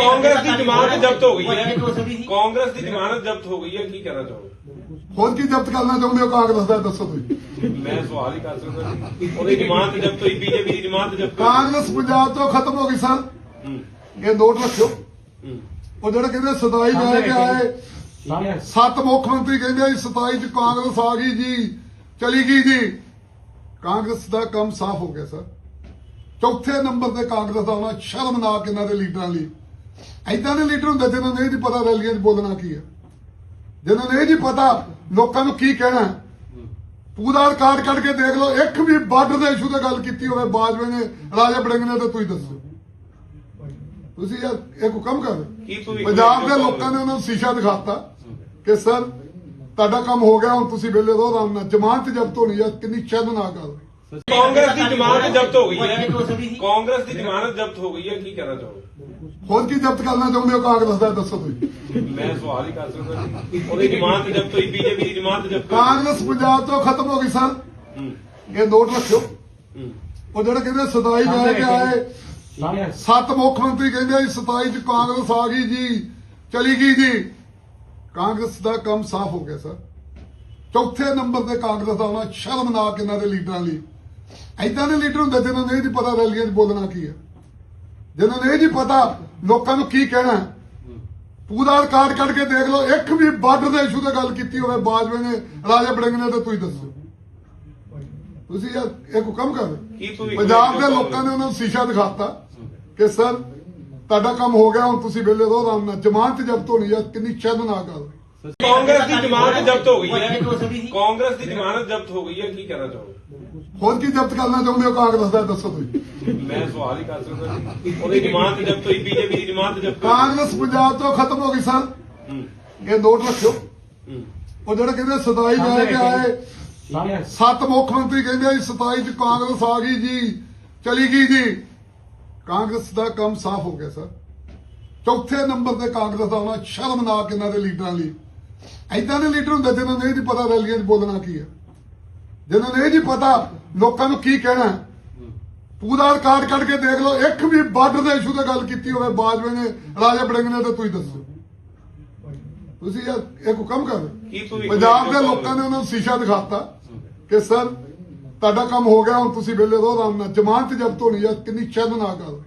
ਕਾਂਗਰਸ ਦੀ ਜ਼ਮਾਨਤ ਜ਼ਬਤ ਹੋ ਗਈ ਉਹ ਹੈ। ਕਾਂਗਰਸ ਦੀ ਜ਼ਮਾਨਤ ਜ਼ਬਤ ਹੋ ਗਈ ਹੈ ਕੀ ਕਹਿਣਾ ਚਾਹੋਗੇ? ਹੋਰ ਕੀ ਜ਼ਬਤ ਕਰਨਾ ਚਾਹੁੰਦੇ ਹੋ ਕਾਂਗਰਸ ਦਾ ਦੱਸੋ ਤੁਸੀਂ। ਮੈਂ ਸਵਾਲ ਹੀ ਕਰ ਸਕਦਾ ਉਹਦੀ ਜ਼ਮਾਨਤ ਜ਼ਬਤ ਹੋਈ ਬੀਜੇਪੀ ਦੀ ਜ਼ਮਾਨਤ ਜ਼ਬਤ ਕਾਂਗਰਸ ਪੰਜਾਬ ਤੋਂ ਖਤਮ ਹੋ ਗਈ ਸਰ। ਇਹ ਨੋਟ ਰੱਖਿਓ। ਉਹ ਜਿਹੜੇ ਕਹਿੰਦੇ ਸਦਾਈ ਲੈ ਕੇ ਆਏ ਸੱਤ ਮੁੱਖ ਮੰਤਰੀ ਕਹਿੰਦੇ ਜੀ 27 ਚ ਕਾਂਗਰਸ ਆ ਗਈ ਜੀ ਚਲੀ ਗਈ ਜੀ। ਕਾਂਗਰਸ ਦਾ ਕੰਮ ਸਾਫ਼ ਹੋ ਗਿਆ ਸਰ। ਚੌਥੇ ਨੰਬਰ ਤੇ ਕਾਂਗਰਸ ਦਾ ਆਉਣਾ ਸ਼ਰਮਨਾਕ ਇਹਨਾਂ ਦੇ ਲੀਡਰਾਂ ਲਈ। ਐਦਾਂ ਦੇ ਲੀਡਰ ਹੁੰਦੇ ਜਿਹਨਾਂ ਨੂੰ ਇਹ ਨਹੀਂ ਪਤਾ ਰੈਲੀਆਂ 'ਚ ਬੋਲਣਾ ਕੀ ਹੈ। ਜਿਹਨਾਂ ਨੂੰ ਇਹ ਨਹੀਂ ਪਤਾ ਲੋਕਾਂ ਨੂੰ ਕੀ ਕਹਿਣਾ। ਪੂਰਾ ਰਿਕਾਰਡ ਕੱਢ ਕੇ ਦੇਖ ਲਓ ਇੱਕ ਵੀ ਬਾਰਡਰ ਦੇ ਇਸ਼ੂ ਤੇ ਗੱਲ ਕੀਤੀ ਹੋਵੇ ਬਾਜਵੇ ਨੇ ਰਾਜਾ ਬੜਿੰਗ ਨੇ ਤਾਂ ਤੁਸੀਂ ਦੱਸੋ। ਤੁਸੀਂ ਇਹ ਕੋਈ ਕੰਮ ਕਰ। ਪੰਜਾਬ ਦੇ ਲੋਕਾਂ ਨੇ ਉਹਨਾਂ ਨੂੰ ਸ਼ੀਸ਼ਾ ਦਿਖਾਤਾ ਕਿ ਸਰ ਤੁਹਾਡਾ ਕੰਮ ਹੋ ਗਿਆ ਹੁਣ ਤੁਸੀਂ ਵੇਲੇ ਰਹੋ ਆਰਾਮ ਨਾਲ। ਜ਼ਮਾਨਤ ਜ਼ਬਤ ਹੋਣੀ ਹੈ ਕਿੰਨੀ ਸ਼ਰਮਨਾਕ ਗੱਲ ਕਾਂਗਰਸ ਦੀ ਜ਼ਮਾਨਤ ਜ਼ਬਤ ਹੋ ਗਈ ਹੈ। ਕਾਂਗਰਸ ਦੀ ਜ਼ਮਾਨਤ ਜ਼ਬਤ ਹੋ ਗਈ ਹੈ ਕੀ ਕਹਿਣਾ ਚਾਹੋਗੇ? ਹੋਰ ਕੀ ਜ਼ਬਤ ਕਰਨਾ ਚਾਹੁੰਦੇ ਹੋ ਕਾਂਗਰਸ ਦਾ ਦੱਸੋ ਤੁਸੀਂ। ਮੈਂ ਸਵਾਲ ਹੀ ਕਰ ਸਕਦਾ ਜੀ ਉਹਦੀ ਜ਼ਮਾਨਤ ਜ਼ਬਤ ਹੋਈ ਬੀਜੇਪੀ ਦੀ ਜ਼ਮਾਨਤ ਜ਼ਬਤ ਕਾਂਗਰਸ ਪੰਜਾਬ ਤੋਂ ਖਤਮ ਹੋ ਗਈ ਸਰ। ਇਹ ਨੋਟ ਰੱਖਿਓ। ਉਹ ਜਿਹੜੇ ਕਹਿੰਦੇ ਸਦਾਈ ਲੈ ਕੇ ਆਏ ਸੱਤ ਮੁੱਖ ਮੰਤਰੀ ਕਹਿੰਦੇ 27 ਚ ਕਾਂਗਰਸ ਆ ਗਈ ਜੀ ਚਲੀ ਗਈ ਜੀ। ਕਾਂਗਰਸ ਦਾ ਕੰਮ ਸਾਫ਼ ਹੋ ਗਿਆ ਸਰ। ਚੌਥੇ ਨੰਬਰ ਤੇ ਕਾਂਗਰਸ ਦਾ ਆਉਣਾ ਸ਼ਰਮਨਾਕ ਇਹਨਾਂ ਦੇ ਲੀਡਰਾਂ ਲਈ। ਐਦਾਂ ਦੇ ਲੀਡਰ ਹੁੰਦੇ ਜਿਹਨਾਂ ਨੂੰ ਇਹ ਨਹੀਂ ਪਤਾ ਰੈਲੀਆਂ 'ਚ ਬੋਲਣਾ ਕੀ ਹੈ ਜਿਹਨਾਂ ਨੂੰ ਇਹ ਨਹੀਂ ਪਤਾ ਲੋਕਾਂ ਨੂੰ ਕੀ ਕਹਿਣਾ। ਪੂਰਾ ਰਿਕਾਰਡ ਕੱਢ ਕੇ ਦੇਖ ਲਓ ਇੱਕ ਵੀ ਬਾਰਡਰ ਦੇ ਇਸ਼ੂ ਤੇ ਗੱਲ ਕੀਤੀ ਹੋਵੇ ਬਾਜਵੇ ਨੇ ਰਾਜਾ ਬੜਿੰਗ ਨੇ ਤਾਂ ਤੁਸੀਂ ਦੱਸੋ। ਤੁਸੀਂ ਇਹ ਕੰਮ ਕਰ ਪੰਜਾਬ ਦੇ ਲੋਕਾਂ ਨੇ ਉਹਨਾਂ ਨੂੰ ਸ਼ੀਸ਼ਾ ਦਿਖਾਤਾ ਕਿ ਸਰ ਤੁਹਾਡਾ ਕੰਮ ਹੋ ਗਿਆ ਹੁਣ ਤੁਸੀਂ ਵੇਲੇ ਰਹੋ ਆਰਾਮ ਨਾਲ। ਜ਼ਮਾਨਤ ਜ਼ਬਤ ਹੋਣੀ ਹੈ ਕਿੰਨੀ ਸ਼ਰਮਨਾਕ ਗੱਲ। ਕਾਂਗਰਸ ਦੀ ਜ਼ਮਾਨਤ ਜ਼ਬਤ ਹੋ ਗਈ ਹੈ। ਕਾਂਗਰਸ ਦੀ ਜ਼ਮਾਨਤ ਜ਼ਬਤ ਹੋ ਗਈ ਹੈ ਕੀ ਕਹਿਣਾ ਚਾਹੋਗੇ? ਹੋਰ ਕੀ ਜ਼ਬਤ ਕਰਨਾ ਚਾਹੁੰਦੇ ਹੋ ਕਾਂਗਰਸ ਦਾ ਦੱਸੋ ਤੁਸੀਂ। ਮੈਂ ਸਵਾਲ ਹੀ ਕਰ ਸਕਦਾ ਜੀ ਉਹਦੀ ਜ਼ਮਾਨਤ ਜ਼ਬਤ ਹੋਈ ਬੀਜੇਪੀ ਦੀ ਜ਼ਮਾਨਤ ਜ਼ਬਤ ਕਾਂਗਰਸ ਪੰਜਾਬ ਤੋਂ ਖਤਮ ਹੋ ਗਈ ਸਰ। ਇਹ ਨੋਟ ਰੱਖਿਓ। ਉਹ ਜਿਹੜੇ ਕਹਿੰਦੇ ਸਦਾਈ ਲੈ ਕੇ ਆਏ ਸੱਤ ਮੁੱਖ ਮੰਤਰੀ ਕਹਿੰਦੇ ਜੀ 27 ਚ ਕਾਂਗਰਸ ਆ ਗਈ ਜੀ ਚਲੀ ਗਈ ਜੀ। ਕਾਂਗਰਸ ਦਾ ਕੰਮ ਸਾਫ਼ ਹੋ ਗਿਆ ਸਰ। ਚੌਥੇ ਨੰਬਰ ਤੇ ਕਾਂਗਰਸ ਦਾ ਆਉਣਾ ਸ਼ਰਮਨਾਕ ਇਹਨਾਂ ਦੇ ਲੀਡਰਾਂ ਲਈ। ਐਦਾਂ ਦੇ ਲੀਡਰ ਹੁੰਦੇ ਜਿਹਨਾਂ ਨੂੰ ਇਹ ਨਹੀਂ ਪਤਾ ਰੈਲੀਆਂ 'ਚ ਬੋਲਣਾ ਕੀ ਹੈ ਜਿਹਨਾਂ ਨੂੰ ਇਹ ਨਹੀਂ ਪਤਾ ਲੋਕਾਂ ਨੂੰ ਕੀ ਕਹਿਣਾ। ਪੂਰਾ ਰਿਕਾਰਡ ਕੱਢ ਕੇ ਦੇਖ ਲਓ ਇੱਕ ਵੀ ਬਾਰਡਰ ਦੇ ਇਸ਼ੂ ਤੇ ਗੱਲ ਕੀਤੀ ਹੋਵੇ ਬਾਜਵੇ ਨੇ ਰਾਜਾ ਬੜਿੰਗ ਨੇ ਤਾਂ ਤੁਸੀਂ ਦੱਸੋ। ਤੁਸੀਂ ਇਹ ਕੰਮ ਕਰ ਪੰਜਾਬ ਦੇ ਲੋਕਾਂ ਨੇ ਉਹਨਾਂ ਨੂੰ ਸ਼ੀਸ਼ਾ ਦਿਖਾਤਾ ਕਿ ਸਰ ਤੁਹਾਡਾ ਕੰਮ ਹੋ ਗਿਆ ਹੁਣ ਤੁਸੀਂ ਵੇਲੇ ਰਹੋ ਆਰਾਮ ਨਾਲ। ਜ਼ਮਾਨਤ ਜ਼ਬਤ ਹੋਣੀ ਹੈ ਕਿੰਨੀ ਸ਼ਰਮਨਾਕ ਗੱਲ।